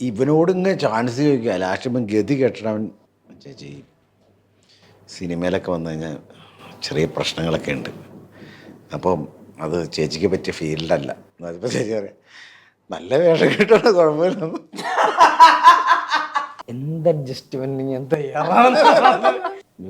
ഇവനോട് ഇങ്ങനെ ചാൻസ് ചോദിക്കുക ലാസ്റ്റ് ഇപ്പം ഗതി കെട്ടണവൻ ചേച്ചി സിനിമയിലൊക്കെ വന്നു കഴിഞ്ഞാൽ ചെറിയ പ്രശ്നങ്ങളൊക്കെ ഉണ്ട്. അപ്പം അത് ചേച്ചിക്ക് പറ്റിയ ഫീൽഡല്ല അതിപ്പോൾ ചേച്ചി പറയാം നല്ല വേഷം കിട്ടണ കുഴപ്പമില്ല. എന്ത് അഡ്ജസ്റ്റ്മെന്റ് ഞാൻ തയ്യാറാണ്?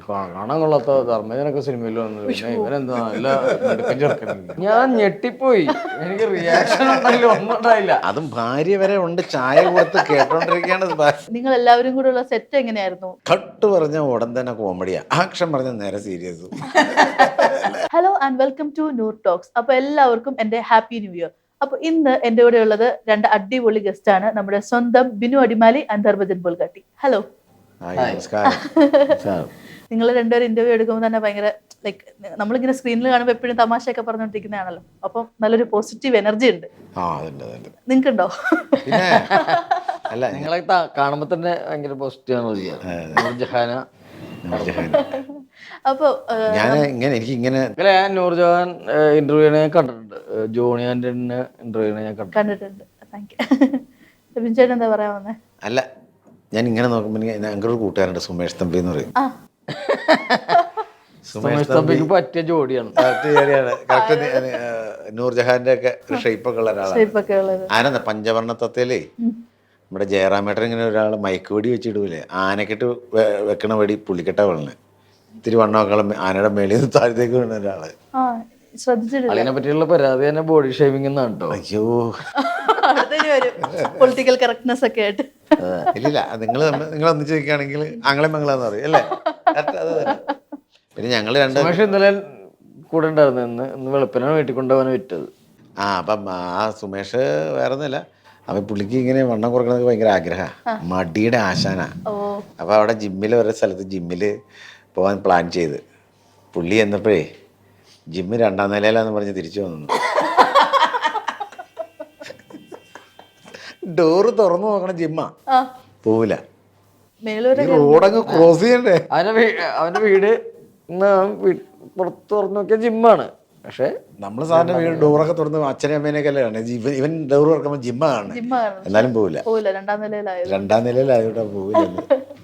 കാണാൻ കൊള്ളാത്ത ധർമ്മജനൊക്കെ സിനിമയിൽ വന്നു പിന്നെ ഇവനെന്താ നല്ല മിടുക്കൻ ചെറുക്കനല്ലേ. ഞാൻ ഞെട്ടിപ്പോയി. എനിക്ക് റിയാക്ഷൻ ഉണ്ടായില്ല ഒന്നും ഉണ്ടായില്ല. അതും ഭാര്യ വരെ ഉണ്ട് ചായ കൊടുത്ത് കേട്ടോണ്ടിരിക്കുകയാണ് നിങ്ങൾ എല്ലാവരും കൂടെ ഉള്ള സെറ്റ് എങ്ങനെയായിരുന്നു? കട്ട് പറഞ്ഞ ഉടൻ തന്നെ കോമഡിയാ. ആക്ഷൻ പറഞ്ഞ നേരെ serious hello and welcome to Noor talks അപ്പൊ എല്ലാവർക്കും എന്റെ ഹാപ്പി ന്യൂ ഇയർ അപ്പൊ ഇന്ന് എന്റെ കൂടെ ഉള്ളത് രണ്ട് അടിപൊളി ഗസ്റ്റ് ആണ് നമ്മുടെ സ്വന്തം ബിനു അടിമാലി ആൻഡ് ധർമ്മജൻ ബുൽഗാട്ടി ഹലോ നമസ്കാരം. സാർ നിങ്ങൾ രണ്ടുപേരും ഇന്റർവ്യൂ എടുക്കുമ്പോൾ തന്നെ ഭയങ്കര ലൈക്ക് നമ്മളിങ്ങനെ സ്ക്രീനിൽ കാണുമ്പോൾ എപ്പോഴും തമാശയൊക്കെ പറഞ്ഞുകൊണ്ടിരിക്കുന്നതാണല്ലോ അപ്പം നല്ലൊരു പോസിറ്റീവ് എനർജി ഉണ്ട്. നിങ്ങൾക്കുണ്ടോ പിന്നെ അല്ല നിങ്ങളെ കാണുമ്പോൾ തന്നെ ഭയങ്കര പോസിറ്റീവ് എനർജിയാണ്. അപ്പോൾ ഞാൻ ഇങ്ങനെ എനിക്ക് ഇങ്ങനെ ഞാൻ നൂർജഹാൻ ഇന്റർവ്യൂ ഞാൻ കണ്ടിട്ടുണ്ട്. ജോണി ഇന്റർവ്യൂ ഞാൻ കണ്ടിട്ടുണ്ട്. എന്താ പറയാൻ വന്നേ? അല്ല ഞാൻ ഇങ്ങനെ നോക്കുമ്പോൾ എനിക്ക് ഞങ്ങളുടെ കൂട്ടുകാരുണ്ട് സുമേഷ് തമ്പി എന്ന് പറയും. ആ. സുമേഷ് തമ്പിക്ക് പറ്റിയ ജോഡിയാണ്. നൂർജഹാന്റെ ഒക്കെ ഷെയ്പ്പൊക്കെ ഷേപ്പൊക്കെ ഉള്ള ഒരാളാണ് ആനന്ദ പഞ്ചവർണ തത്തയിലേ നമ്മുടെ ജയറാമേട്ടൻ ഇങ്ങനെ ഒരാൾ മയക്ക് വെടി വെച്ചിടൂലേ. ആനക്കെട്ട് വെക്കണ വെടി പുള്ളിക്കെട്ട വെള്ളന്. ഇത്തിരി വണ്ണമൊക്കെ ആനയുടെ മേളിൽ നിന്ന് താഴത്തേക്ക് വീണ ഒരാൾ. അതിനെ പറ്റിയുള്ള പരാതി തന്നെ ബോഡി ഷേവിംഗ് എന്നാണ് കേട്ടോ അയ്യോ. പൊളിറ്റിക്കൽ കറക്ട്നെസ് ഒക്കെ ആയിട്ട്. ഇല്ല നിങ്ങൾ നിങ്ങൾ ഒന്നിച്ച് നിൽക്കുകയാണെങ്കിൽ ആംഗ്ലം മംഗളാന്ന് പറയും അല്ലേ? അത്. പിന്നെ ഞങ്ങൾ രണ്ട് സുമേഷ് ഇന്നലെ കൂടെ ഉണ്ടായിരുന്നു. ഇന്ന് ഇന്ന് വെളുപ്പിനാണ് വീട്ടിൽ കൊണ്ടുപോകാൻ വിറ്റത് ആ അപ്പം ആ സുമേഷ് വേറെ ഒന്നുമില്ല അവൻ പുള്ളിക്ക് ഇങ്ങനെ വണ്ണം കുറക്കണത് ഭയങ്കര ആഗ്രഹമാണ് മടിയുടെ ആശാന. അപ്പം അപ്പോൾ അവിടെ ജിമ്മിൽ ഓരോ സ്ഥലത്ത് ജിമ്മിൽ പോകാൻ പ്ലാൻ ചെയ്ത്. പുള്ളി എന്നപ്പോഴേ ജിമ്മ് രണ്ടാം നിലയിലാന്ന് പറഞ്ഞ് തിരിച്ചു വന്നു. ഡോറ് തുറന്നു നോക്കണ ജിമ്മാ. ആ. പോവില്ല. റോഡങ്ങ് ക്രോസ് ചെയ്യണ്ടേ? അവന്റെ അവന്റെ വീട് പുറത്ത് തുറന്നു നോക്കിയ ജിമ്മാണ്. പക്ഷെ നമ്മൾ സാറിന്റെ വീട് ഡോറൊക്കെ തുറന്ന് അച്ഛനും അമ്മേനെയൊക്കെ അല്ലേ കാണുന്നത്? ഇവൻ ഇവൻ ഡോർ തുറക്കുമ്പോൾ ജിമ്മാണ് എന്നാലും പോവില്ല. രണ്ടാം നിലയിലായത്. രണ്ടാം പോവില്ല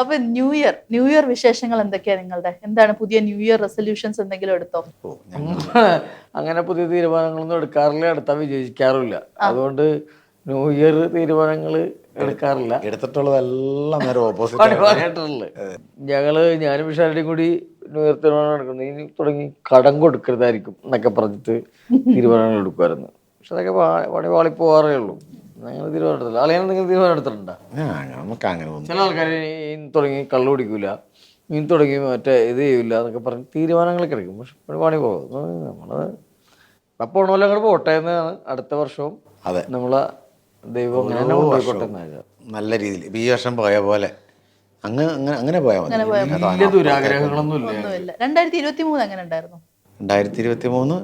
അപ്പൊ ന്യൂ ഇയർ ന്യൂ ഇയർ വിശേഷങ്ങൾ എന്തൊക്കെയാ നിങ്ങളുടെ? എന്താണ് പുതിയ ന്യൂ ഇയർ റെസൊല്യൂഷൻസ് എന്തെങ്കിലും എടുത്തോ? അങ്ങനെ പുതിയ തീരുമാനങ്ങളൊന്നും എടുക്കാറില്ല എടുത്താൽ വിജയിക്കാറുമില്ല. അതുകൊണ്ട് ന്യൂ ഇയർ തീരുമാനങ്ങൾ എടുക്കാറില്ല. എടുത്തിട്ടുള്ളതെല്ലാം നേരെ ഓപ്പോസിറ്റ് ഞങ്ങൾ ഞാനും വിശാലിന്റെയും കൂടി ന്യൂ ഇയർ തീരുമാനം എടുക്കുന്നത് ഇനി തുടങ്ങി കടം കൊടുക്കരുതായിരിക്കും എന്നൊക്കെ പറഞ്ഞിട്ട് തീരുമാനങ്ങൾ എടുക്കുമായിരുന്നു. പക്ഷെ അതൊക്കെ പണി പാളി പോവാറേ ഉള്ളൂ. അങ്ങനെ തീരുമാനം എടുത്തില്ല അല്ലെങ്കിൽ എന്തെങ്കിലും തീരുമാനം എടുത്തിട്ടുണ്ടോ? നമുക്ക് അങ്ങനെ ചില ആൾക്കാർ ഇനി തുടങ്ങി കള്ളു കുടിക്കൂല. ഇനി തുടങ്ങി മറ്റേ ഇത് ചെയ്യൂല എന്നൊക്കെ പറഞ്ഞ് തീരുമാനങ്ങളൊക്കെ എടുക്കും. പക്ഷെ പണി പോകും നമ്മൾ അപ്പോൾ ഓണമെല്ലാം അങ്ങോട്ട് പോട്ടെ എന്നാണ് അടുത്ത വർഷവും അതെ. നമ്മളെ ദൈവം അങ്ങനെ കൊണ്ടുപോയിക്കോട്ടെ നല്ല രീതിയിൽ. ഇപ്പം ഈ വർഷം പോയ പോലെ. അങ്ങ് അങ്ങനെ അങ്ങനെ പോയാൽ മതി. വലിയ ദുരാഗ്രഹങ്ങളൊന്നും ഇല്ല ഒന്നുമില്ല. രണ്ടായിരത്തി ഇരുപത്തി മൂന്ന് എങ്ങനെ ഉണ്ടായിരുന്നു. രണ്ടായിരത്തി ഇരുപത്തി മൂന്ന്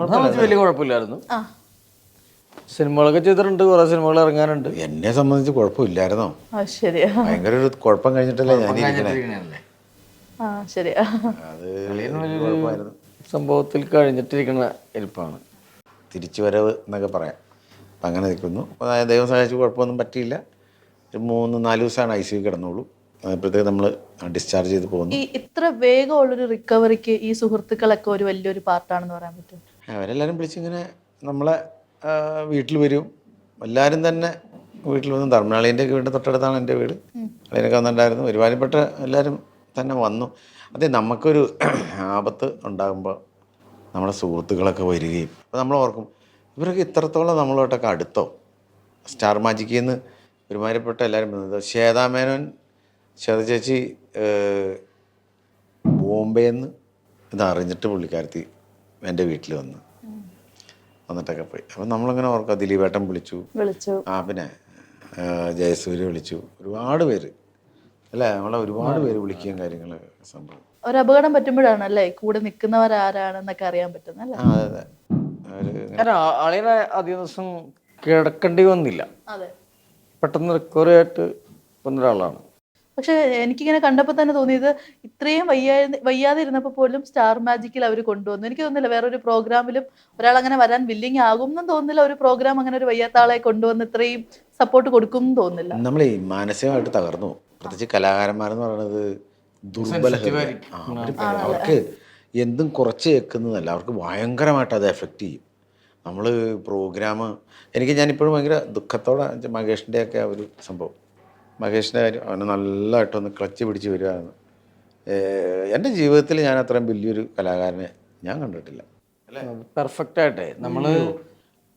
സംബന്ധിച്ച് വലിയ കുഴപ്പമില്ലായിരുന്നു. ആ. സിനിമകളൊക്കെ ചെയ്തിട്ടുണ്ട്. കുറെ സിനിമകൾ ഇറങ്ങാനുണ്ട്. എന്നെ സംബന്ധിച്ച് കുഴപ്പമില്ലായിരുന്നോ. ആ ശരിയാ. ഭയങ്കര ഒരു കുഴപ്പം കഴിഞ്ഞിട്ടല്ലേ ഞാൻ ഇരിക്കണേ ആ ശരിയാ. അത് കുഴപ്പമായിരുന്നു. സംഭവത്തിൽ കഴിഞ്ഞിട്ടിരിക്കുന്ന ഇരിപ്പാണ്. തിരിച്ചു വരവ് എന്നൊക്കെ പറയാം. അപ്പം അങ്ങനെ നിൽക്കുന്നു. ദൈവം സഹായിച്ച് കുഴപ്പമൊന്നും പറ്റിയില്ല. ഒരു മൂന്ന് നാല് ദിവസമാണ് ഐ സി കിടന്നുള്ളൂ. അപ്പോഴത്തേക്ക് നമ്മൾ ഡിസ്ചാർജ് ചെയ്ത് പോകുന്നു. ഈ ഇത്ര വേഗമുള്ളൊരു റിക്കവറിക്ക് ഈ സുഹൃത്തുക്കളൊക്കെ ഒരു വലിയൊരു പാർട്ടാണെന്ന് പറയാൻ പറ്റും. അവരെല്ലാവരും വിളിച്ചിങ്ങനെ നമ്മളെ വീട്ടിൽ വരും. എല്ലാവരും തന്നെ വീട്ടിൽ വന്നു ധർമ്മനാളിന്റെ വീട് തൊട്ടടുത്താണ് എന്റെ വീട്. അതിനൊക്കെ വന്നിട്ടുണ്ടായിരുന്നു. ഒരുപാടുപെട്ട എല്ലാവരും തന്നെ വന്നു. അതെ നമുക്കൊരു ആപത്ത് ഉണ്ടാകുമ്പോൾ നമ്മുടെ സുഹൃത്തുക്കളൊക്കെ വരികയും. അപ്പോൾ നമ്മൾ ഓർക്കും ഇവരൊക്കെ ഇത്രത്തോളം നമ്മളോട്ടൊക്കെ അടുത്തോ? സ്റ്റാർ മാജിക്കിൽ നിന്ന് ഒരുമാതിരിപ്പെട്ട എല്ലാവരും വന്നത്. ശ്വേതാമേനോൻ ശ്വേത ചേച്ചി ബോംബെയിൽ നിന്ന് ഇത് അറിഞ്ഞിട്ട് പുള്ളിക്കാരത്തി എന്റെ വീട്ടിൽ വന്ന് വന്നിട്ടൊക്കെ പോയി. അപ്പം നമ്മളിങ്ങനെ ഓർക്കാം ദിലീപേട്ടൻ വിളിച്ചു. വിളിച്ചു. ആ പിന്നെ ജയസൂര്യ വിളിച്ചു. ഒരുപാട് പേര്. അല്ലേ? നമ്മളെ ഒരുപാട് പേര് വിളിക്കുകയും കാര്യങ്ങളൊക്കെ സംഭവം. ഒരു അപകടം പറ്റുമ്പോഴാണ് അല്ലേ? കൂടെ നിൽക്കുന്നവർ ആരാണെന്നൊക്കെ അറിയാൻ പറ്റുന്നത് അല്ലേ? അതെ അതെ. ആ- അധിക ദിവസം കിടക്കേണ്ടി വന്നില്ല. അതെ. പെട്ടെന്ന് റിക്കവറി ആയിട്ട് വന്ന ഒരാളാണ്. പക്ഷെ എനിക്കിങ്ങനെ കണ്ടപ്പോൾ തന്നെ തോന്നിയത് ഇത്രയും വയ്യാ വയ്യാതെ ഇരുന്നപ്പോൾ പോലും സ്റ്റാർ മാജിക്കിൽ അവർ കൊണ്ടുവന്നു. എനിക്ക് തോന്നുന്നില്ല വേറൊരു പ്രോഗ്രാമിലും ഒരാൾ അങ്ങനെ വരാൻ വില്ലിങ് ആകും എന്നും തോന്നുന്നില്ല ഒരു പ്രോഗ്രാം അങ്ങനെ ഒരു വയ്യാത്ത ആളെ കൊണ്ടുവന്ന് ഇത്രയും സപ്പോർട്ട് കൊടുക്കും എന്ന് തോന്നുന്നില്ല. നമ്മളെ മാനസികമായിട്ട് തകർന്നു. പ്രത്യേകിച്ച് കലാകാരന്മാരെന്ന് പറയുന്നത് ദുർബല. അവർക്ക് എന്തും കുറച്ച് കേൾക്കുന്നതല്ല. അവർക്ക് ഭയങ്കരമായിട്ട് അത് എഫക്റ്റ് ചെയ്യും. നമ്മൾ പ്രോഗ്രാം എനിക്ക് ഞാനിപ്പോഴും ഭയങ്കര ദുഃഖത്തോടെ മഹേഷിന്റെ ഒക്കെ ആ ഒരു സംഭവം. മഹേഷിന്റെ കാര്യം അവന് നല്ലതായിട്ടൊന്ന് ക്ലച്ച് പിടിച്ച് വരികയാണ്. എന്റെ ജീവിതത്തിൽ ഞാൻ അത്രയും വലിയൊരു കലാകാരനെ ഞാൻ കണ്ടിട്ടില്ല. പെർഫെക്റ്റ് ആയിട്ടെ. നമ്മൾ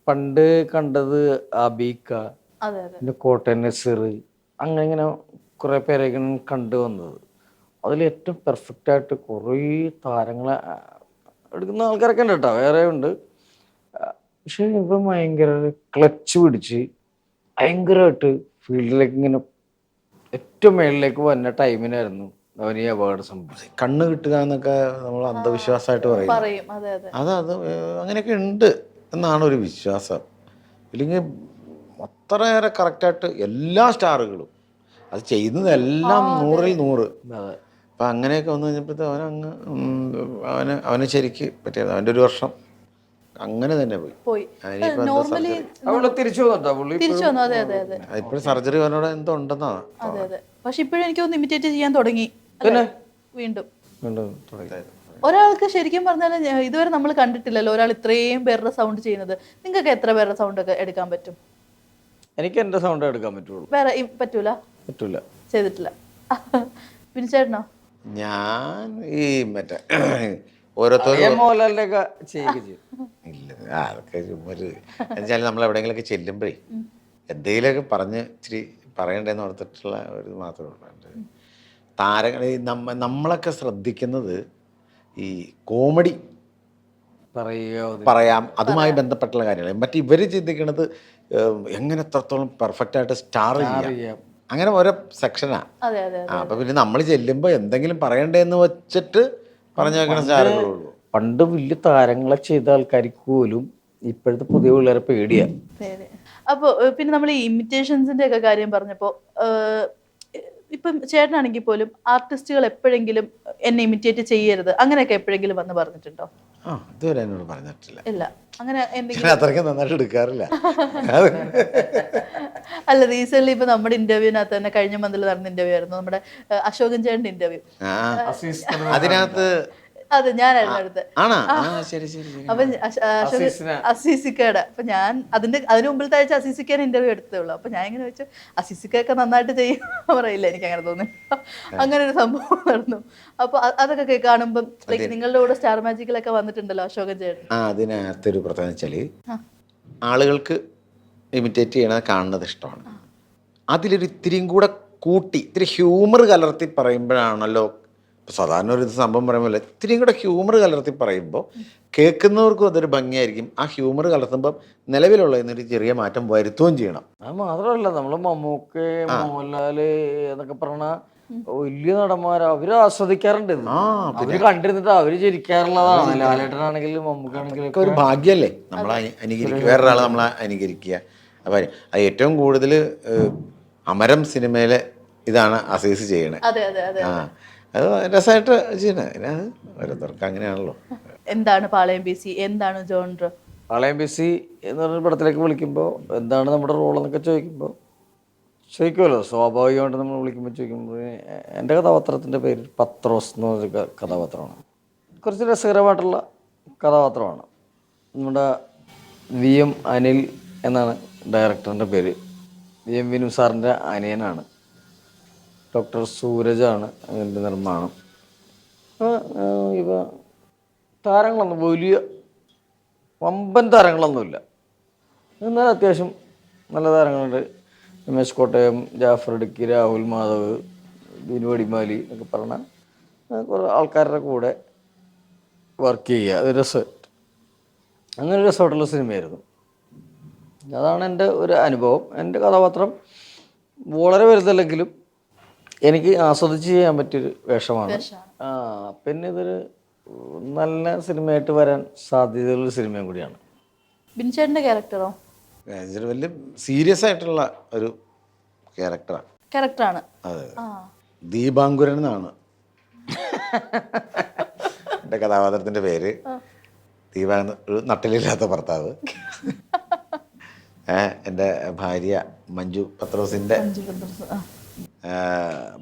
പണ്ട് കണ്ടത് അബീക്ക പിന്നെ കോട്ടയം നസീർ അങ്ങനെ ഇങ്ങനെ കുറേ പേരെയൊക്കെയാണ് കണ്ടു വന്നത്. അതിൽ ഏറ്റവും പെർഫെക്റ്റ് ആയിട്ട് കുറേ താരങ്ങളെ എടുക്കുന്ന ആൾക്കാരൊക്കെ ഉണ്ട് കേട്ടോ വേറെ ഉണ്ട്. പക്ഷേ ഇവൻ ഭയങ്കര ക്ലച്ച് പിടിച്ച് ഭയങ്കരമായിട്ട് ഫീൽഡിലേക്ക് ഇങ്ങനെ ഏറ്റവും മേളിലേക്ക് വന്ന ടൈമിനായിരുന്നു അവൻ ഈ അപകടം സംഭവിച്ചത് കണ്ണ് കിട്ടുക എന്നൊക്കെ നമ്മൾ അന്ധവിശ്വാസമായിട്ട് പറയും. പറയും അതെ അങ്ങനെയൊക്കെ ഉണ്ട് എന്നാണ് ഒരു വിശ്വാസം. ഇല്ലെങ്കിൽ അത്രയേറെ കറക്റ്റായിട്ട് എല്ലാ സ്റ്റാറുകളും അത് ചെയ്യുന്നതെല്ലാം നൂറിൽ നൂറ്. അപ്പം അങ്ങനെയൊക്കെ വന്നു കഴിഞ്ഞപ്പോഴത്തെ അവനങ്ങ് ഉം, അവന് അവന് ശരിക്ക് പറ്റിയത് അവന്റെ ഒരു വർഷം അങ്ങനെ തന്നെ പോയി. പോയി. നോർമലി അവൾ തിരിച്ചു വന്നോ പുള്ളി തിരിച്ചു വന്നു. അതെ അതെ അതെ. ഇപ്പോഴും സർജറി അവനോട് എന്തോ ഉണ്ടെന്നാ അതെ അതെ. പക്ഷെ ഇപ്പോഴും എനിക്ക് ഒന്ന് ഇമിറ്റേറ്റ് ചെയ്യാൻ തുടങ്ങി. അല്ലേ? വീണ്ടും. വീണ്ടും തുടങ്ങി. ഒരാൾക്ക് ശരിക്കും പറഞ്ഞാൽ ഇതുവരെ നമ്മൾ കണ്ടിട്ടില്ലല്ലോ ഒരാൾ ഇത്രയും പേരുടെ സൗണ്ട് ചെയ്യുന്നത്. നിങ്ങൾക്ക് എത്ര പേരുടെ സൗണ്ട് ഒക്കെ എടുക്കാൻ പറ്റും? എനിക്ക് എന്റെ സൗണ്ട് എടുക്കാൻ പറ്റുള്ളൂ. വേറെ ഈ- പറ്റൂല? പറ്റൂല. ചെയ്തിട്ടില്ല. പിന്നെ ചേട്ടനോ ഞാൻ ഈ മറ്റേ ഓരോരുത്തരും ചെയ്യും. ഇല്ല അതൊക്കെ ചുമ്മാ ഒരു എന്നുവെച്ചാൽ നമ്മൾ എവിടെയെങ്കിലൊക്കെ ചെല്ലുമ്പോഴേ എന്തെങ്കിലുമൊക്കെ പറഞ്ഞ് ഇച്ചിരി പറയണ്ടെന്ന് ഓർത്തിട്ടുള്ള ഒരു മാത്രമേ ഉള്ളൂ. എന്റെ താരങ്ങൾ ഈ നമ്മ നമ്മളൊക്കെ ശ്രദ്ധിക്കുന്നത് ഈ കോമഡി പറയുക പറയാം അതുമായി ബന്ധപ്പെട്ടുള്ള കാര്യങ്ങൾ മറ്റേ ഇവർ ചിന്തിക്കുന്നത് എങ്ങനെ എത്രത്തോളം പെർഫെക്റ്റ് ആയിട്ട് സ്റ്റാർ ചെയ്യാം. അങ്ങനെ ഓരോ സെക്ഷനാണ് അപ്പൊ പിന്നെ നമ്മൾ ചെല്ലുമ്പോൾ എന്തെങ്കിലും പറയണ്ടേന്ന് വെച്ചിട്ട് പറഞ്ഞു വെക്കണ സാരങ്ങളുള്ളൂ പണ്ട് വലിയ താരങ്ങളെ ചെയ്ത ആൾക്കാർക്ക് പോലും ഇപ്പോഴത്തെ പുതിയ പിള്ളേരെ പേടിയാ. ശരി അപ്പോൾ പിന്നെ നമ്മൾ ഈ ഇമിറ്റേഷൻസിന്റെ ഒക്കെ കാര്യം പറഞ്ഞപ്പോൾ ഇപ്പം ചേട്ടനാണെങ്കിൽ പോലും ആർട്ടിസ്റ്റുകൾ എപ്പോഴെങ്കിലും എന്നെ ഇമിറ്റേറ്റ് ചെയ്യരുത്. അങ്ങനെയൊക്കെ എപ്പോഴെങ്കിലും വന്ന് പറഞ്ഞിട്ടുണ്ടോ? ആ ഇതുവരെ എന്നോട് പറഞ്ഞിട്ടില്ല. ഇല്ല. അങ്ങനെ എന്തെങ്കിലും അത്രയ്ക്ക് നന്നായിട്ട് എടുക്കാറില്ല. അല്ല റീസെന്റ് ഇപ്പൊ നമ്മുടെ ഇന്റർവ്യൂവിനകത്ത് തന്നെ കഴിഞ്ഞ മന്തിൽ നടന്ന ഇന്റർവ്യൂ ആയിരുന്നു. നമ്മുടെ അശോകൻ ചേട്ടന്റെ ഇന്റർവ്യൂ ആ അതിനകത്ത് അതെ ഞാനായിരുന്നു അടുത്ത് ആണാ? ആ. ശരി ശരി ശരി. അപ്പൊ അസീസിക്കയുടെ. അപ്പൊ ഞാൻ അതിന്റെ അതിന് മുമ്പിലത്തെ ആഴ്ച അസീസിക്കാൻ ഇന്റർവ്യൂ എടുത്തേ ഉള്ളൂ അപ്പൊ ഞാൻ ഇങ്ങനെ വെച്ചു അസീസിക്കൊക്കെ നന്നായിട്ട് ചെയ്യും പറയില്ല എനിക്ക് അങ്ങനെ തോന്നി. അങ്ങനെ ഒരു സംഭവം നടന്നു. അപ്പൊ അതൊക്കെ കാണുമ്പോൾ ലൈക് നിങ്ങളുടെ കൂടെ സ്റ്റാർ മാജിക്കിലൊക്കെ വന്നിട്ടുണ്ടല്ലോ അശോകൻ ചേട്ടൻ. ആ അതിനകത്തൊരു പ്രധാന ആളുകൾക്ക് ഇമിറ്റേറ്റ് ചെയ്യണത് കാണുന്നത് ഇഷ്ടമാണ്. അതിലൊരു ഇത്തിരിയും കൂടെ കൂട്ടി ഇത്തിരി ഹ്യൂമർ കലർത്തി പറയുമ്പോഴാണല്ലോ സാധാരണ ഒരു സംഭവം പറയുമ്പോൾ ഇത്തിരിയും കൂടെ ഹ്യൂമർ കലർത്തി പറയുമ്പോൾ കേൾക്കുന്നവർക്കും അതൊരു ഭംഗിയായിരിക്കും. ആ ഹ്യൂമർ കലർത്തുമ്പോൾ നിലവിലുള്ള ഒരു ചെറിയ മാറ്റം വരുത്തുകയും ചെയ്യണം. അത് മാത്രമല്ല നമ്മൾ മമ്മൂക്ക് മോഹൻലാൽ എന്നൊക്കെ പറഞ്ഞ വലിയ നടന്മാര് അവർ ആസ്വദിക്കാറുണ്ട് അവർ കണ്ടിരുന്നിട്ട് അവർ ചിരിക്കാറുള്ളതാണ്. ലാലേട്ടനാണെങ്കിലും മമ്മൂക്കാണെങ്കിലും ഒരു ഭാഗ്യല്ലേ നമ്മളെ അനുകരിക്കുക. വേറൊരാളെ നമ്മളെ അനുകരിക്കുക. അപ്പം അത് ഏറ്റവും കൂടുതൽ അമരം സിനിമയിലെ ഇതാണ് അസീസ് ചെയ്യണേ. അതെ അതെ അതെ ആ അത്. രസമായിട്ട് ചെയ്യണേ. പിന്നെ അത് ഓരോരുത്തർക്ക് അങ്ങനെയാണല്ലോ. എന്താണ് പാളയം ബി സി? എന്താണ് ജോൺഡർ പാളയം ബി സി എന്ന് പറഞ്ഞ പടത്തിലേക്ക് വിളിക്കുമ്പോൾ എന്താണ് നമ്മുടെ റോൾ എന്നൊക്കെ ചോദിക്കുമ്പോൾ ചോദിക്കുമല്ലോ സ്വാഭാവികമായിട്ട് നമ്മൾ വിളിക്കുമ്പോൾ ചോദിക്കുമ്പോൾ എന്റെ കഥാപാത്രത്തിന്റെ പേര് പത്രോസ് എന്ന് പറഞ്ഞ കഥാപാത്രമാണ്. കുറച്ച് രസകരമായിട്ടുള്ള കഥാപാത്രമാണ്. നമ്മുടെ വി എം അനിൽ എന്നാണ് ഡയറക്ടറിന്റെ പേര്. എം വിനു സാറിന്റെ അനിയനാണ്. ഡോക്ടർ സൂരജാണ് അതിന്റെ നിർമ്മാണം. ഇവ താരങ്ങളൊന്നും വലിയ വമ്പൻ താരങ്ങളൊന്നുമില്ല. എന്നാൽ അത്യാവശ്യം നല്ല താരങ്ങളുണ്ട്. രമേശ് കോട്ടയം ജാഫർ ഇടുക്കി രാഹുൽ മാധവ് ബിനു അടിമാലി എന്നൊക്കെ പറഞ്ഞ ആ, കുറേ ആൾക്കാരുടെ കൂടെ വർക്ക് ചെയ്യുക. അത് രസം അങ്ങനെ രസമായിട്ടുള്ള സിനിമയായിരുന്നു അതാണ് എന്റെ ഒരു അനുഭവം. എന്റെ കഥാപാത്രം വളരെ വലുതല്ലെങ്കിലും എനിക്ക് ആസ്വദിച്ച് ചെയ്യാൻ പറ്റിയൊരു വേഷമാണ്. ആ പിന്നെ ഇതൊരു നല്ല സിനിമയായിട്ട് വരാൻ സാധ്യതയുള്ള സിനിമയും കൂടിയാണ്. ക്യാരക്ടറോ? വലിയ സീരിയസ് ആയിട്ടുള്ള ഒരു ക്യാരക്ടറാണ്. ക്യാരക്ടറാണ്. അതെ. ആ. ദീപാങ്കുരൻ എന്നാണ്. എന്റെ കഥാപാത്രത്തിന്റെ പേര്. ദീപാ ഒരു നട്ടിലില്ലാത്ത ഭർത്താവ്. എന്റെ ഭാര്യ മഞ്ജു പത്രോസിന്റെ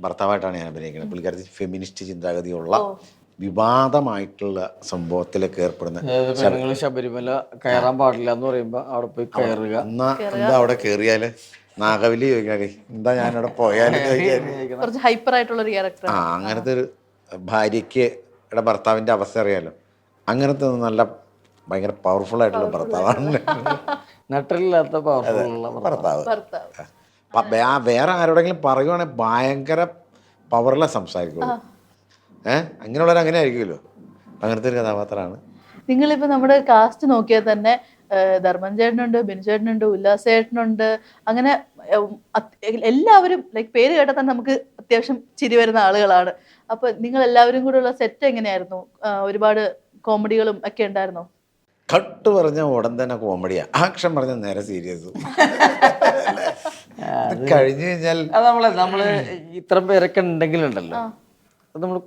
ഭർത്താവായിട്ടാണ് ഞാൻ അഭിനയിക്കുന്നത്. പുള്ളിക്കാരത്തിൽ ഫെമിനിസ്റ്റ് ചിന്താഗതിയുള്ള വിവാദമായിട്ടുള്ള സംഭവത്തിലൊക്കെ ഏർപ്പെടുന്ന ശബരിമല കയറാൻ പാടില്ല എന്ന് പറയുമ്പോ അവിടെ പോയി കയറുക. എന്നാ എന്താ അവിടെ കയറിയാൽ? നാഗവലി ചോദിക്കാതെ എന്താ പോയാൽ ഹൈപ്പർ ആയിട്ടുള്ള ഒരു ആ അങ്ങനത്തെ ഒരു ഭാര്യക്ക് ഭർത്താവിന്റെ ഭർത്താവിന്റെ അവസ്ഥ അറിയാലോ. അങ്ങനത്തെ നല്ല ഭയങ്കര പവർഫുൾ ആയിട്ടുള്ള ഭർത്താവാണ്. നട്ടിലില്ലാത്ത പവർഫുള്ള ഭർത്താവ്. ആ വേറെ ആരോടെങ്കിലും പറയുവാണെങ്കിൽ ഭയങ്കര പവറിലെ സംസാരിക്കുള്ളൂ. ഏഹ് അങ്ങനെയുള്ളവർ അങ്ങനെ ആയിരിക്കുമല്ലോ. അങ്ങനത്തെ ഒരു കഥാപാത്രമാണ്. നിങ്ങളിപ്പോ നമ്മുടെ കാസ്റ്റ് നോക്കിയാൽ തന്നെ ധർമ്മൻ ചേട്ടനുണ്ട് ബിനു ചേട്ടനുണ്ട് ഉല്ലാസ് ചേട്ടനുണ്ട് അങ്ങനെ എല്ലാവരും ലൈക്ക് പേര് കേട്ടാൽ തന്നെ നമുക്ക് അത്യാവശ്യം ചിരി വരുന്ന ആളുകളാണ്. അപ്പൊ നിങ്ങൾ എല്ലാവരും കൂടെ ഉള്ള സെറ്റ് എങ്ങനെയായിരുന്നു ഒരുപാട് കോമഡികളും ഒക്കെ ഉണ്ടായിരുന്നോ? കട്ട് പറഞ്ഞ ഉടൻ തന്നെ കോമഡിയാ. ആക്ഷൻ പറഞ്ഞ നേരെ സീരിയസ്. കഴിഞ്ഞു കഴിഞ്ഞാൽ അത് നമ്മളെ നമ്മൾ ഇത്ര പേരൊക്കെ ഉണ്ടെങ്കിലുണ്ടല്ലോ. അത് നമ്മൾ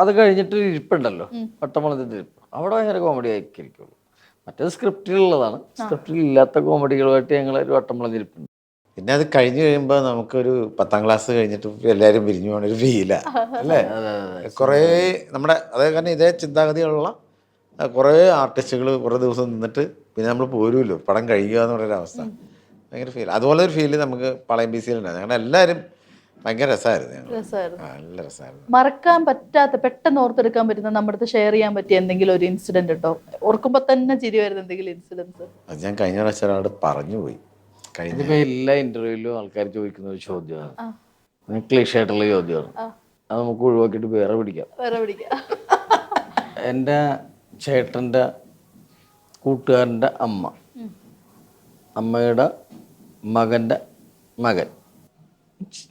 അത് കഴിഞ്ഞിട്ട് ഒരു ഇരിപ്പുണ്ടല്ലോ. പട്ടമളത്തിന്റെ ഇരിപ്പ്. അവിടെ ഭയങ്കര കോമഡി ആയിരിക്കുള്ളൂ. മറ്റേത് സ്ക്രിപ്റ്റിലുള്ളതാണ്. സ്ക്രിപ്റ്റിൽ ഇല്ലാത്ത കോമഡികളുമായിട്ട് ഞങ്ങൾ ഒരു വട്ടമുളഞ്ഞ ഇരിപ്പുണ്ട്. പിന്നെ അത് കഴിഞ്ഞു കഴിയുമ്പോൾ നമുക്കൊരു പത്താം ക്ലാസ് കഴിഞ്ഞിട്ട് എല്ലാവരും പിരിഞ്ഞു പോകണ ഒരു ഫീലാ അല്ലേ? കുറേ നമ്മുടെ അതേ കാരണം ഇതേ ചിന്താഗതിയുള്ള കുറേ ആർട്ടിസ്റ്റുകൾ കുറേ ദിവസം നിന്നിട്ട് പിന്നെ നമ്മൾ പോരുമല്ലോ പടം കഴിയുക എന്ന് പറയുന്ന അവസ്ഥ ഭയങ്കര ഫീൽ അതുപോലെ ഒരു ഫീൽ നമുക്ക് പളയം ബി സിയിലുണ്ടായിരുന്നു ഞങ്ങളുടെ എല്ലാവരും ഭയങ്കര രസമായിരുന്നു നല്ല രസമായിരുന്നു മറക്കാൻ പറ്റാത്ത പെട്ടെന്ന് ഓർത്തെടുക്കാൻ പറ്റുന്ന നമ്മുടെ അടുത്ത് ഷെയർ ചെയ്യാൻ പറ്റിയ എന്തെങ്കിലും ഒരു ഇൻസിഡന്റ് ഉണ്ടോ? ഓർക്കുമ്പോൾ തന്നെ ചിരി വരുന്ന എന്തെങ്കിലും ഇൻസിഡൻസ് അത് ഞാൻ കഴിഞ്ഞ പ്രാവശ്യം ഒരാളോട് പറഞ്ഞു പോയി. കഴിഞ്ഞ എല്ലാ ഇന്റർവ്യൂവിലും ആൾക്കാർ ചോദിക്കുന്ന ഒരു ചോദ്യമാണ്. ക്ലീഷ് ആയിട്ടുള്ള ചോദ്യമാണ്. അത് നമുക്ക് ഒഴിവാക്കിയിട്ട് വേറെ പിടിക്കാം. വേറെ പിടിക്കാം. എന്റെ ചേട്ടന്റെ കൂട്ടുകാരന്റെ അമ്മ. അമ്മയുടെ മകന്റെ മകൻ.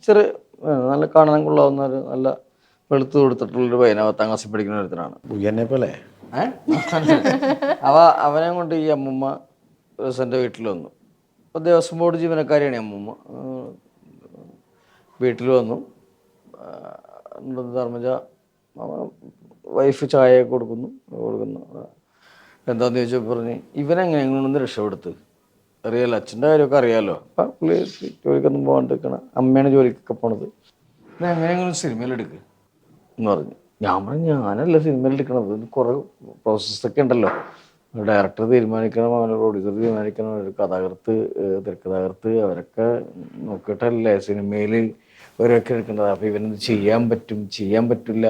ചെറിയ നല്ല കാണാൻ കൊള്ളാവുന്ന ഒരു നല്ല വെളുത്ത് കൊടുത്തിട്ടുള്ളൊരു പയ്യനെ പത്താം ക്ലാസ്സിൽ പഠിക്കുന്ന ഒരുത്തനാണ്. എന്നെ പോലെ. അവ അവനെ കൊണ്ട് ഈ അമ്മൂമ്മ ദിവസന്റെ ദിവസം വീട്ടിൽ വന്നു. അപ്പോൾ ദേവസ്വം ബോർഡ് ജീവനക്കാരിയാണ് ഈ അമ്മൂമ്മ. വീട്ടിൽ വന്നു. ധർമ്മജ വൈഫ് ചായ കൊടുക്കുന്നു കൊടുക്കുന്നു. എന്താന്ന് ചോദിച്ചാൽ പറഞ്ഞ് ഇവനെങ്ങനെ ഒന്ന് രക്ഷപ്പെടുത്ത്? അറിയാലോ അച്ഛന്റെ കാര്യമൊക്കെ അറിയാമല്ലോ അപ്പം പുള്ളി ജോലിക്കൊന്നും പോകാണ്ട് നിൽക്കണം. അമ്മയാണ് ജോലിക്കൊക്കെ പോണത്. പിന്നെ എങ്ങനെയെങ്കിലും സിനിമയിലെടുക്ക് എന്ന് പറഞ്ഞു. ഞാൻ പറഞ്ഞു ഞാനല്ല ഇത് കുറേ പ്രോസസ്സൊക്കെ ഉണ്ടല്ലോ. ഡയറക്ടർ തീരുമാനിക്കണം അവനെ പ്രൊഡ്യൂസർ തീരുമാനിക്കണം ഒരു കഥാകൃത്ത് തിരക്കഥാകൃത്ത് അവരൊക്കെ നോക്കിയിട്ടല്ലേ സിനിമയിൽ ഓരോക്കെ എടുക്കേണ്ടത്. അപ്പോൾ ഇവനെന്ത് ചെയ്യാൻ പറ്റും ചെയ്യാൻ പറ്റില്ല.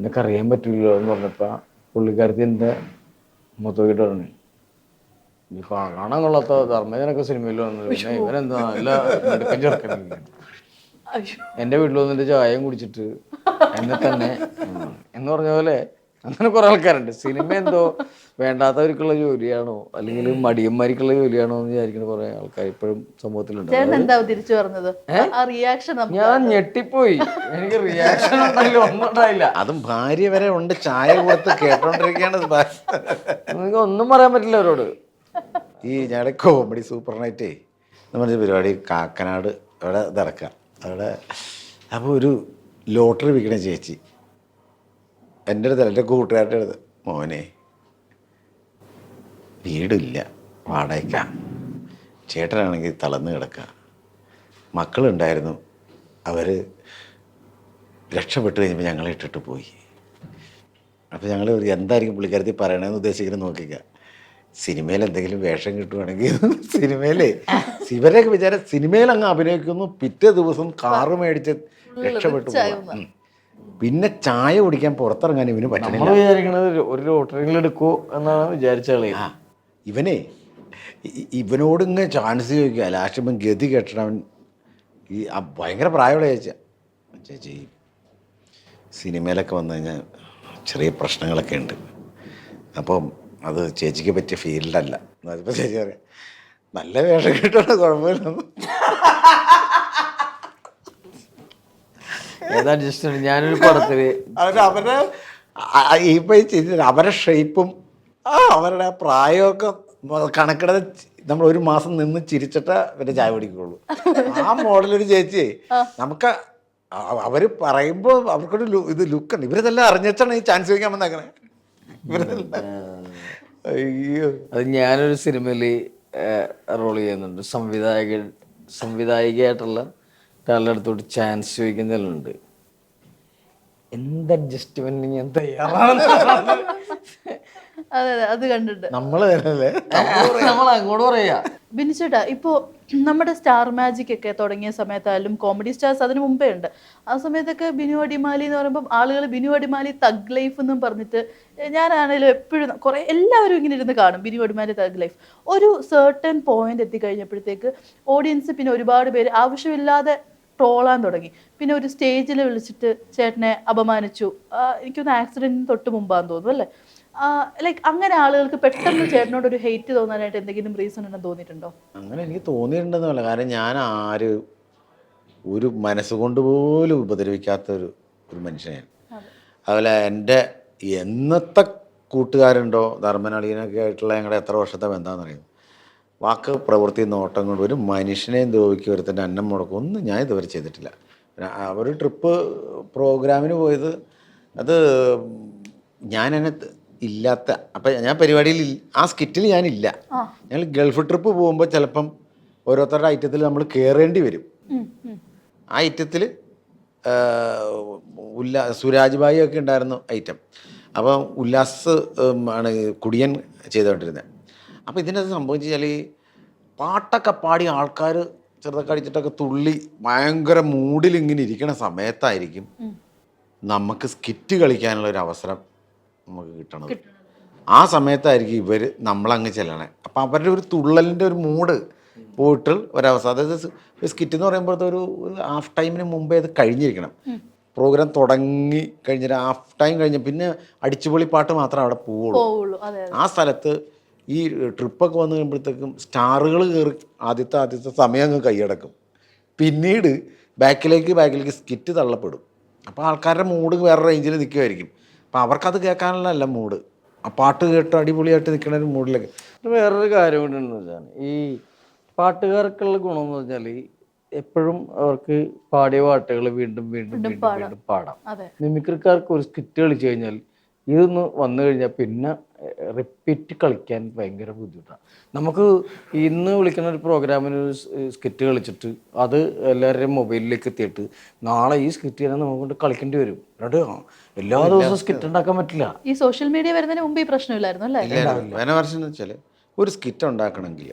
എന്നൊക്കെ അറിയാൻ പറ്റില്ലല്ലോ എന്ന് പറഞ്ഞപ്പോൾ പുള്ളിക്കാരത്തി എന്റെ മൊത്തമായിട്ട് പറഞ്ഞു ഈ കാണാൻ കൊള്ളാത്ത ധർമ്മജനൊക്കെ സിനിമയിൽ വന്നത്. പിന്നെ ഇവനെന്താ നല്ല നടുക്കം ചെറുക്കനല്ലേ? എന്റെ വീട്ടിൽ വന്നിട്ട് ചായയും കുടിച്ചിട്ട് എന്നെ തന്നെ എന്ന് പറഞ്ഞ പോലെ അങ്ങനെ കുറെ ആൾക്കാരുണ്ട്. സിനിമ എന്തോ വേണ്ടാത്തവർക്കുള്ള ജോലിയാണോ? അല്ലെങ്കിൽ മടിയന്മാർക്കുള്ള ജോലിയാണോ എന്ന് വിചാരിക്കുന്ന കുറെ ആൾക്കാർ ഇപ്പോഴും സമൂഹത്തിലുണ്ട്. തിരിച്ചു പറഞ്ഞത്? റിയാക്ഷൻ ഞാൻ ഞെട്ടിപ്പോയി. എനിക്ക് റിയാക്ഷൻ ഉണ്ടല്ലോ ഒന്നും ഉണ്ടായില്ല. അതും ഭാര്യ വരെ ഉണ്ട്. ചായ കൊടുത്ത് കേട്ടോണ്ടിരിക്കുകയാണ് നിങ്ങൾക്ക് ഒന്നും പറയാൻ പറ്റില്ല അവരോട്. ഈ ഞങ്ങളുടെ കോമഡി സൂപ്പർ നൈറ്റേ എന്ന് പറഞ്ഞ പരിപാടി കാക്കനാട് അവിടെ നടക്കുക. അവിടെ അപ്പോൾ ഒരു ലോട്ടറി വിൽക്കണ ചേച്ചി. എന്റെ അടുത്ത് എന്റെ കൂട്ടുകാരുടെ അടുത്ത്. മോനെ വീടില്ല വാടകയ്ക്ക. ചേട്ടനാണെങ്കിൽ തളർന്ന് കിടക്കുക. മക്കളുണ്ടായിരുന്നു അവർ രക്ഷപ്പെട്ട് കഴിഞ്ഞപ്പോൾ ഞങ്ങളെ ഇട്ടിട്ട് പോയി. അപ്പോൾ ഞങ്ങൾ എന്തായിരിക്കും പുള്ളിക്കാരത്തി പറയണമെന്ന് ഉദ്ദേശിക്കുന്നത് നോക്കിക്ക. സിനിമയിൽ എന്തെങ്കിലും വേഷം കിട്ടുവാണെങ്കിൽ സിനിമയിലേ ഇവരെയൊക്കെ വിചാരം സിനിമയിൽ അങ്ങ് അഭിനയിക്കുന്നു പിറ്റേ ദിവസം കാറ് മേടിച്ച് രക്ഷപ്പെട്ടു. പിന്നെ ചായ കുടിക്കാൻ പുറത്തിറങ്ങാൻ ഇവന് പറ്റണില്ല. നമ്മൾ വിചാരിക്കണത് ഒരു- ലോട്ടറിയിൽ എടുക്കൂ എന്നാണ് വിചാരിച്ച കളി ആ ഇവനെ ഇ- ഇവനോട് ഇങ്ങനെ ചാൻസ് ചോദിക്കുക. ലാസ്റ്റ് ഇപ്പം ഗതി കെട്ടണവൻ ഈ ആ ഭയങ്കര പ്രായമുള്ള ചേച്ചി ചേച്ചി സിനിമയിലൊക്കെ വന്നു കഴിഞ്ഞാൽ ചെറിയ പ്രശ്നങ്ങളൊക്കെ ഉണ്ട്. അപ്പം അത് ചേച്ചിക്ക് പറ്റിയ ഫീൽഡല്ല അതിപ്പോൾ ചേച്ചി പറയാം നല്ല വേഷം കിട്ടണ കുഴപ്പമില്ല. ഏതാ ജസ്റ്റ് ഞാനൊരു പടത്തിൽ അവർ അവരുടെ ഇപ്പൊ അവരുടെ ഷേപ്പും ആ അവരുടെ പ്രായമൊക്കെ കണക്കിടത് നമ്മൾ ഒരു മാസം നിന്ന് ചിരിച്ചിട്ട് പിന്നെ ചായ പിടിക്കുള്ളൂ ആ മോഡലൊരു ചേച്ചി നമുക്ക് അവർ പറയുമ്പോൾ അവർക്കൊരു ഇത് ലുക്ക് ലുക്കുണ്ട് ഇവരിതെല്ലാം അറിഞ്ഞിട്ടാണ് ഈ ചാൻസ് ചോദിക്കാൻ വന്നേക്കണേ? ഇവരിതെല്ലാം അയ്യോ. അത് ഞാനൊരു സിനിമയിൽ റോൾ ചെയ്യുന്നുണ്ട്. സംവിധായകൻ സംവിധായികയായിട്ടുള്ള ഒരാളുടെ അടുത്തോട്ട് ചാൻസ് ചോദിക്കുന്നതിലുണ്ട്. എന്ത് അഡ്ജസ്റ്റ്മെന്റ് ഞാൻ തയ്യാറാണ്? അതെ അതെ അത് കണ്ടിട്ടുണ്ട് നമ്മൾ തന്നെയല്ലേ? നമ്മൾ അങ്ങോട്ട് പറയാ. ബിനിച്ചേട്ടാ ഇപ്പോൾ നമ്മുടെ സ്റ്റാർ മാജിക് ഒക്കെ തുടങ്ങിയ സമയത്തായാലും കോമഡി സ്റ്റാർസ് അതിന് മുമ്പേ ഉണ്ട്. ആ സമയത്തൊക്കെ ബിനു അടിമാലി എന്ന് പറയുമ്പോൾ ആളുകൾ ബിനു അടിമാലി തഗ് ലൈഫ് എന്നും പറഞ്ഞിട്ട് ഞാനാണേലും എപ്പോഴും കുറേ എല്ലാവരും ഇങ്ങനെ ഇരുന്ന് കാണും ബിനു അടിമാലി തഗ് ലൈഫ് ഒരു സെർട്ടൺ പോയിന്റ് എത്തിക്കഴിഞ്ഞപ്പോഴത്തേക്ക് ഓഡിയൻസ് പിന്നെ ഒരുപാട് പേര് ആവശ്യമില്ലാതെ ട്രോളാൻ തുടങ്ങി. പിന്നെ ഒരു സ്റ്റേജിൽ വിളിച്ചിട്ട് ചേട്ടനെ അപമാനിച്ചു. എനിക്കൊന്ന് ആക്സിഡന്റിന് തൊട്ട് മുമ്പാന്ന് തോന്നുന്നു അല്ലേ? ലൈക്ക് അങ്ങനെ ആളുകൾക്ക് പെട്ടെന്ന് ചേട്ടനോട് ഒരു ഹെയ്റ്റ് തോന്നാനായിട്ട് എന്തെങ്കിലും റീസൺ ഉണ്ടെന്ന് തോന്നിയിട്ടുണ്ടോ? അങ്ങനെ എനിക്ക് തോന്നിയിട്ടുണ്ടെന്നല്ല. കാരണം ഞാൻ ആര് ഒരു മനസ്സുകൊണ്ട് പോലും ഉപദ്രവിക്കാത്ത ഒരു ഒരു മനുഷ്യനാണ് അതുപോലെ എന്റെ എന്നത്തെ കൂട്ടുകാരുണ്ടോ? ധർമ്മനളിയനൊക്കെ ആയിട്ടുള്ള ഞങ്ങളുടെ എത്ര വർഷത്തെ ബന്ധമാണെന്ന് അറിയുന്നു വാക്ക് പ്രവൃത്തി നോട്ടം കൊണ്ട് ഒരു മനുഷ്യനെയും ദ്രോഹിക്കുക ഒരുത്തന്റെ അന്നം മുടക്കും. ഒന്നും ഞാൻ ഇതുവരെ ചെയ്തിട്ടില്ല. അവർ ഒരു ട്രിപ്പ് പ്രോഗ്രാമിന് പോയത് അത് ഞാൻ എന്നെ ഇല്ലാത്ത അപ്പം ഞാൻ പരിപാടിയിൽ ആ സ്കിറ്റിൽ ഞാനില്ല ഞങ്ങൾ ഗൾഫ് ട്രിപ്പ് പോകുമ്പോൾ ചിലപ്പം ഓരോരുത്തരുടെ ഐറ്റത്തിൽ നമ്മൾ കയറേണ്ടി വരും. ആ ഐറ്റത്തിൽ ഉല്ലാ സുരാജ് ഭായി ഒക്കെ ഉണ്ടായിരുന്നു ഐറ്റം. അപ്പം ഉല്ലാസ് ആണ് കുടിയൻ ചെയ്തുകൊണ്ടിരുന്നത് അപ്പോൾ ഇതിനകത്ത് സംഭവിച്ചു കഴിഞ്ഞാൽ ഈ പാട്ടൊക്കെ പാടി ആൾക്കാർ ചെറുതൊക്കെ അടിച്ചിട്ടൊക്കെ തുള്ളി ഭയങ്കര മൂഡിൽ ഇങ്ങനെ ഇരിക്കുന്ന സമയത്തായിരിക്കും നമുക്ക് സ്കിറ്റ് കളിക്കാനുള്ള ഒരു അവസരം നമുക്ക് കിട്ടണത്. ആ സമയത്തായിരിക്കും ഇവർ നമ്മളങ്ങ് ചെല്ലണേ. അപ്പം അവരുടെ ഒരു തുള്ളലിന്റെ ഒരു മൂഡ് പോയിട്ട് ഒരവസ്ഥ. അതായത് സ്കിറ്റ് എന്ന് പറയുമ്പോഴത്തെ ഒരു ഹാഫ് ടൈമിന് മുമ്പേ അത് കഴിഞ്ഞിരിക്കണം. പ്രോഗ്രാം തുടങ്ങി കഴിഞ്ഞിട്ട് ഹാഫ് ടൈം കഴിഞ്ഞ് പിന്നെ അടിച്ചുപൊളി പാട്ട് മാത്രമേ അവിടെ പോവുള്ളൂ. ആ സ്ഥലത്ത് ഈ ട്രിപ്പൊക്കെ വന്നു കഴിയുമ്പോഴത്തേക്കും സ്റ്റാറുകൾ കയറി ആദ്യത്തെ ആദ്യത്തെ സമയം അങ്ങ് കൈയടക്കും. പിന്നീട് ബാക്കിലേക്ക് ബാക്കിലേക്ക് സ്കിറ്റ് തള്ളപ്പെടും. അപ്പോൾ ആൾക്കാരുടെ മൂഡ് വേറെ റേഞ്ചിൽ നിൽക്കുമായിരിക്കും അപ്പോൾ അവർക്കത് കേൾക്കാനുള്ളതല്ല മൂഡ് ആ പാട്ട് കേട്ട് അടിപൊളിയായിട്ട് നിൽക്കുന്ന ഒരു മൂഡിലൊക്കെ വേറൊരു കാര്യം കൂടി ഉണ്ടെന്ന് വെച്ചാൽ ഈ പാട്ടുകാർക്കുള്ള ഗുണം എന്ന് പറഞ്ഞാൽ എപ്പോഴും അവർക്ക് പാടിയ പാട്ടുകൾ വീണ്ടും വീണ്ടും വീണ്ടും വീണ്ടും പാടാം. മിമിക്രിക്കാർക്ക് ഒരു സ്കിറ്റ് കളിച്ചു കഴിഞ്ഞാൽ ഇതൊന്ന് വന്നു കഴിഞ്ഞാൽ പിന്നെ റിപ്പീറ്റ് കളിക്കാൻ ഭയങ്കര ബുദ്ധിമുട്ടാണ് നമുക്ക് ഇന്ന് വിളിക്കുന്ന ഒരു പ്രോഗ്രാമിന് ഒരു സ്കിറ്റ് കളിച്ചിട്ട് അത് എല്ലാവരുടെയും മൊബൈലിലേക്ക് എത്തിയിട്ട് നാളെ ഈ സ്കിറ്റ് തന്നെ നമുക്ക് കൊണ്ട് കളിക്കേണ്ടി വരും. അല്ലാണ്ട് എല്ലാ ദിവസവും സ്കിറ്റ് ഉണ്ടാക്കാൻ പറ്റില്ല. ഈ സോഷ്യൽ മീഡിയ വരുന്നതിന് മുമ്പ് ഈ പ്രശ്നമില്ലായിരുന്നു അല്ലേ? വർഷം വെച്ചാൽ ഒരു സ്കിറ്റ് ഉണ്ടാക്കണമെങ്കിൽ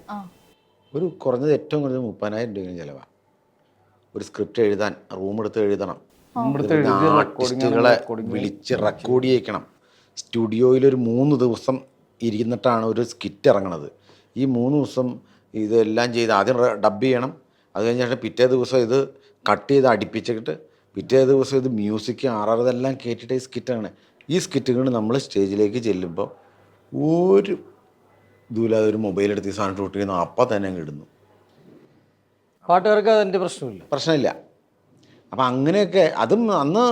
ഒരു കുറഞ്ഞത് ഏറ്റവും കുറഞ്ഞത് മുപ്പതിനായിരം രൂപയും ചിലവാണ് ഒരു സ്ക്രിപ്റ്റ് എഴുതാൻ റൂം എടുത്ത് എഴുതണം. ആർട്ടിസ്റ്റുകളെ വിളിച്ച് റെക്കോർഡ് ചെയ്യിക്കണം. സ്റ്റുഡിയോയിൽ ഒരു മൂന്ന് ദിവസം ഇരുന്നിട്ടാണ് ഒരു സ്കിറ്റ് ഇറങ്ങണത്. ഈ മൂന്ന് ദിവസം ഇതെല്ലാം ചെയ്ത് ആദ്യം ഡബ് ചെയ്യണം. അത് കഴിഞ്ഞിട്ട് പിറ്റേ ദിവസം ഇത് കട്ട് ചെയ്ത് അടുപ്പിച്ചിട്ട് പിറ്റേ ദിവസം ഇത് മ്യൂസിക് ആറാറ് ഇതെല്ലാം കേട്ടിട്ട് ഈ സ്കിറ്റാണ് ഈ സ്കിറ്റുകൾ നമ്മൾ സ്റ്റേജിലേക്ക് ചെല്ലുമ്പോൾ ഒരു ഇതുമില്ലാതെ ഒരു മൊബൈൽ എടുത്ത് ഈ സാധനം ഷൂട്ട് ചെയ്യുന്നു. അപ്പം തന്നെ അങ്ങ് ഇടുന്നു. പാട്ടുകാർക്ക് അതിന്റെ പ്രശ്നമില്ല. പ്രശ്നമില്ല. അപ്പം അങ്ങനെയൊക്കെ അതും അന്ന്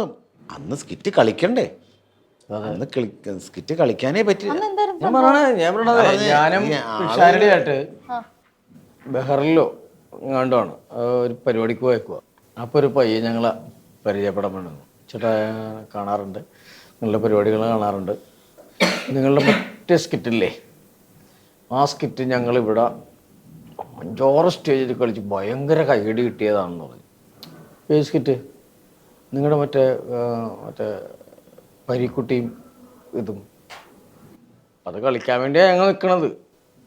അന്ന് സ്കിറ്റ് കളിക്കണ്ടേ? അന്ന് കളി സ്കിറ്റ് കളിക്കാനേ പറ്റില്ല. ഞാൻ പറഞ്ഞേ ഞാൻ പറഞ്ഞത് ഞാനും ഈ ആയിട്ട് ബഹറിലോ എങ്ങാണ്ടാണ് ഒരു പരിപാടിക്ക് പോയേക്കുക അപ്പോൾ ഒരു പയ്യെ ഞങ്ങളെ പരിചയപ്പെടാൻ വേണ്ടി ചേട്ടാ കാണാറുണ്ട്. നിങ്ങളുടെ പരിപാടികൾ കാണാറുണ്ട്. നിങ്ങളുടെ മറ്റേ സ്കിറ്റില്ലേ? ആ സ്കിറ്റ് ഞങ്ങളിവിടെ അഞ്ചാറ് സ്റ്റേജിൽ കളിച്ച് ഭയങ്കര കൈയടി കിട്ടിയതാണെന്ന് പറഞ്ഞു. ഏത് സ്കിറ്റ്? നിങ്ങളുടെ മറ്റേ മറ്റേ പരിക്കുട്ടിയും ഇതും. അത് കളിക്കാൻ വേണ്ടിയാണ് ഞങ്ങൾ നിൽക്കണത്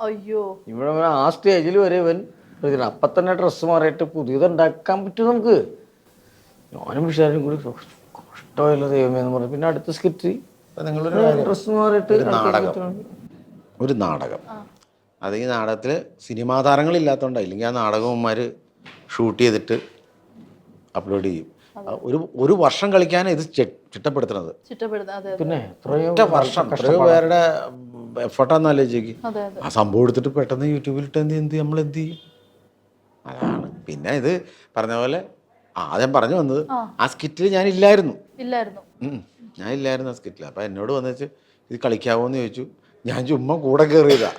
അയ്യോ. ഇവിടെ വരെ ആ സ്റ്റേജിൽ വരെ ഇവൻ അപ്പൊ അപ്പം തന്നെ ഡ്രസ്സ് മാറിയിട്ട് പുതിയത് ഉണ്ടാക്കാൻ പറ്റും നമുക്ക്? ഞാനും വിഷാരും കൂടി കഷ്ടമായില്ല ദൈവമേ എന്ന് പറഞ്ഞു. പിന്നെ അടുത്ത സ്കിറ്റ് നിങ്ങളൊരു ഡ്രസ്സ് മാറിയിട്ട് ഒരു നാടകം. ഒരു നാടകം. അത് ഈ നാടകത്തിൽ സിനിമാ താരങ്ങളില്ലാത്തതുകൊണ്ടാണ് ഇല്ലെങ്കിൽ ആ നാടകവന്മാര് ഷൂട്ട് ചെയ്തിട്ട് അപ്ലോഡ് ചെയ്യും. ഒരു ഒരു വർഷം കളിക്കാൻ ഇത് ചിട്ടപ്പെടുത്തുന്നത്. പിന്നെ ഒറ്റ വർഷം എത്രയോ പേരുടെ എഫർട്ടാന്ന് ആലോചിക്ക്. ആ സംഭവം എടുത്തിട്ട് പെട്ടെന്ന് യൂട്യൂബിലിട്ട് എന്ത് എന്ത് നമ്മൾ എന്ത് ചെയ്യും? അതാണ്. പിന്നെ ഇത് പറഞ്ഞ പോലെ ആദ്യം പറഞ്ഞു വന്നത്. ആ. സ്കിറ്റിൽ ഞാൻ ഇല്ലായിരുന്നു. ഇല്ലായിരുന്നു ഞാൻ ഇല്ലായിരുന്നു ആ സ്കിറ്റിൽ അപ്പം എന്നോട് വന്നിച്ച് ഇത് കളിക്കാവോ എന്ന് ചോദിച്ചു. ഞാൻ ചുമ്മാ കൂടെ കയറിയതാ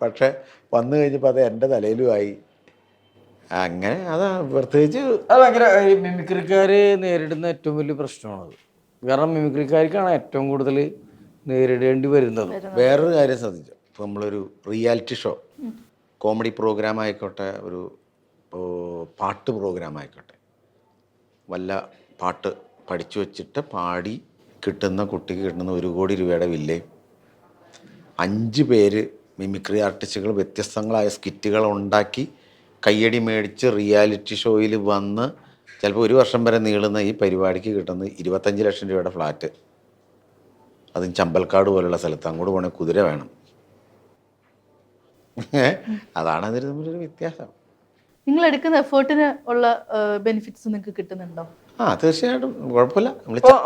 പക്ഷെ വന്നു കഴിഞ്ഞപ്പോൾ അത് എന്റെ തലയിലും ആയി. അങ്ങനെ അതാ പ്രത്യേകിച്ച് അത് ഭയങ്കര ഈ മിമിക്രിക്കാര് നേരിടുന്ന ഏറ്റവും വലിയ പ്രശ്നമാണത്. കാരണം മിമിക്രിക്കാർക്കാണ് ഏറ്റവും കൂടുതൽ നേരിടേണ്ടി വരുന്നത്. വേറൊരു കാര്യം ശ്രദ്ധിച്ചു? ഇപ്പോൾ നമ്മളൊരു റിയാലിറ്റി ഷോ കോമഡി പ്രോഗ്രാം ആയിക്കോട്ടെ ഒരു പാട്ട് പ്രോഗ്രാം ആയിക്കോട്ടെ. വല്ല പാട്ട് പഠിച്ചു വച്ചിട്ട് പാടി കിട്ടുന്ന കുട്ടിക്ക് കിട്ടുന്ന ഒരു കോടി രൂപയുടെ വില്ലയും അഞ്ച് പേര് മിമിക്രി ആർട്ടിസ്റ്റുകൾ വ്യത്യസ്തങ്ങളായ സ്കിറ്റുകൾ ഉണ്ടാക്കി കയ്യടി മേടിച്ച് റിയാലിറ്റി ഷോയിൽ വന്ന് ചിലപ്പോൾ ഒരു വർഷം വരെ നീളുന്ന ഈ പരിപാടിക്ക് കിട്ടുന്ന ഇരുപത്തഞ്ച് ലക്ഷം രൂപയുടെ ഫ്ലാറ്റ്. അതും ചമ്പൽക്കാട് പോലുള്ള സ്ഥലത്ത്. അങ്ങോട്ട് പോകണമെങ്കിൽ കുതിര വേണം? അതാണ് അതിന് തമ്മിലൊരു വ്യത്യാസം. നിങ്ങൾ എടുക്കുന്ന എഫേർട്ടിന് ഉള്ള ബെനിഫിറ്റ്സ് നിങ്ങൾക്ക് കിട്ടുന്നുണ്ടോ? ആ തീർച്ചയായിട്ടും. കുഴപ്പമില്ല.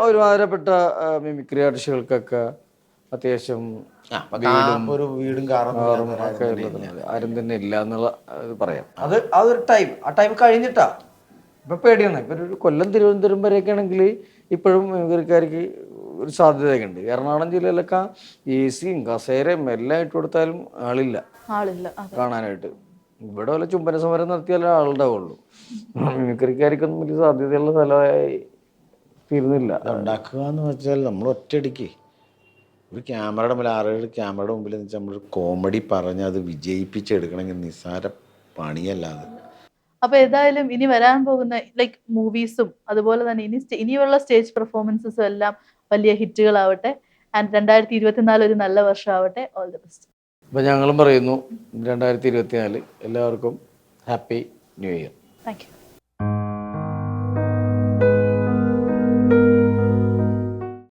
ഒരുമാതിരപ്പെട്ട മിമിക്രി ആർട്ടിസ്റ്റുകൾക്കൊക്കെ അത്യാവശ്യം ആ, ഒരു വീടും കാറും ഒക്കെ ഉള്ളത്. ആരും തന്നെ ഇല്ല എന്നുള്ള ഇത് പറയാം. അത് അതൊരു ടൈം. ആ ടൈം കഴിഞ്ഞിട്ടാ. ഇപ്പൊ പേടിയാണ്. ഇപ്പൊ ഒരു കൊല്ലം തിരുവനന്തപുരം വരെയൊക്കെ ആണെങ്കിൽ ഇപ്പോഴും ഇവർക്കാർക്ക് ഒരു സാധ്യതയൊക്കെ ഉണ്ട് എറണാകുളം ജില്ലയിലൊക്കെ എ സിയും കസേരയും എല്ലാം ഇട്ട് കൊടുത്താലും ആളില്ല. ആളില്ല കാണാനായിട്ട്. ഇവിടെ വല്ല ചുംബന സമരം നടത്തിയാലേ ആളുണ്ടാവുള്ളൂ മിമിക്രിക്കാർക്കൊന്നും വലിയ സാധ്യതയുള്ള സ്ഥലമായി തീരുന്നില്ല. ഉണ്ടാക്കുക എന്ന് വെച്ചാൽ നമ്മൾ ഒറ്റയടിക്ക്. ഒരു ക്യാമറയുടെ മുമ്പിൽ ആറേഴ് ക്യാമറയുടെ മുമ്പിൽ എന്ന് വെച്ചാൽ നമ്മൾ കോമഡി പറഞ്ഞ് അത് വിജയിപ്പിച്ചെടുക്കണമെങ്കിൽ നിസ്സാര പണിയല്ലാതെ. അപ്പൊ ഏതായാലും ഇനി വരാൻ പോകുന്ന ലൈക്ക് മൂവീസും അതുപോലെ തന്നെ ഇനി ഇനിയുള്ള സ്റ്റേജ് പെർഫോമൻസസും എല്ലാം വലിയ ഹിറ്റുകളാവട്ടെ. ആൻഡ് രണ്ടായിരത്തി ഇരുപത്തിനാല് ഒരു നല്ല വർഷമാവട്ടെ. ഓൾ ദി ബെസ്റ്റ് അപ്പൊ ഞങ്ങളും പറയുന്നു രണ്ടായിരത്തി ഇരുപത്തിനാല് എല്ലാവർക്കും happy new year thank you